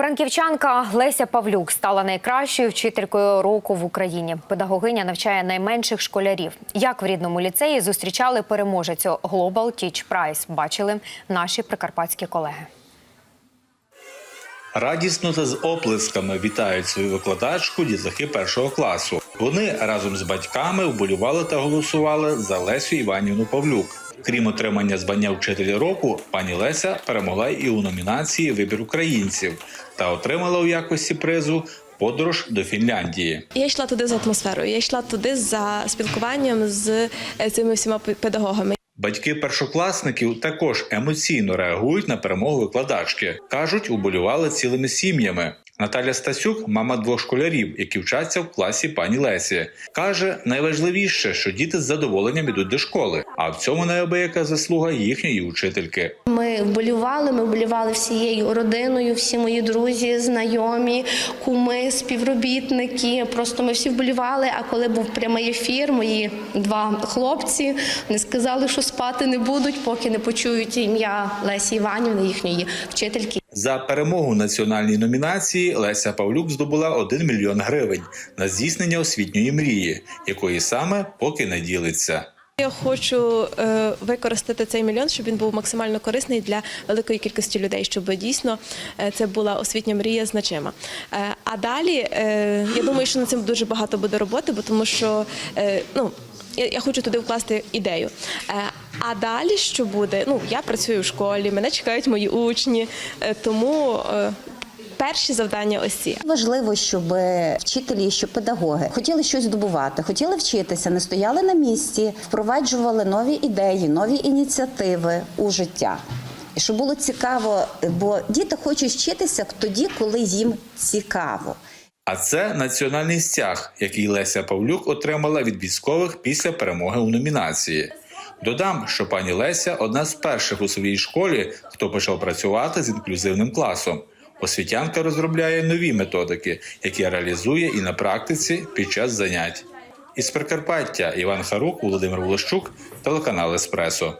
Франківчанка Леся Павлюк стала найкращою вчителькою року в Україні. Педагогиня навчає найменших школярів. Як в рідному ліцеї зустрічали переможецю Global Teach Prize, бачили наші прикарпатські колеги. Радісно та з оплесками вітають свою викладачку дітлахи першого класу. Вони разом з батьками вболювали та голосували за Лесю Іванівну Павлюк. Крім отримання звання вчителя року, пані Леся перемогла і у номінації Вибір українців та отримала у якості призу подорож до Фінляндії. Я йшла туди за атмосферою. Я йшла туди за спілкуванням з е, цими всіма педагогами. Батьки першокласників також емоційно реагують на перемогу викладачки. кажуть, уболювали цілими сім'ями. Наталя Стасюк, мама двох школярів, які вчаться в класі пані Лесі, каже: найважливіше, що діти з задоволенням ідуть до школи, а в цьому неабияка заслуга їхньої учительки. Ми вболівали, ми вболівали всією родиною, всі мої друзі, знайомі, куми, співробітники. Просто ми всі вболівали. А коли був прямий ефір, мої два хлопці не сказали, що спати не будуть, поки не почують ім'я Лесі Іванівни, їхньої вчительки. За перемогу національній номінації Леся Павлюк здобула 1 мільйон гривень на здійснення освітньої мрії, якої саме поки не ділиться. Я хочу е, використати цей мільйон, щоб він був максимально корисний для великої кількості людей, щоб дійсно е, це була освітня мрія значима. Е, а далі я думаю, що над цим дуже багато буде роботи, бо тому що ну. Я хочу туди вкласти ідею. Е, А далі що буде? Ну я працюю в школі, мене чекають мої учні, е, тому е, перші завдання ось ці. Важливо, щоб вчителі, щоб педагоги хотіли щось здобувати, хотіли вчитися, не стояли на місці, впроваджували нові ідеї, нові ініціативи у життя. І щоб було цікаво, бо діти хочуть вчитися тоді, коли їм цікаво. А це національний стяг, який Леся Павлюк отримала від військових після перемоги у номінації. Додам, що пані Леся одна з перших у своїй школі, хто почав працювати з інклюзивним класом. Освітянка розробляє нові методики, які реалізує і на практиці під час занять. Із Прикарпаття Іван Харук, Володимир Волощук, телеканал Еспресо.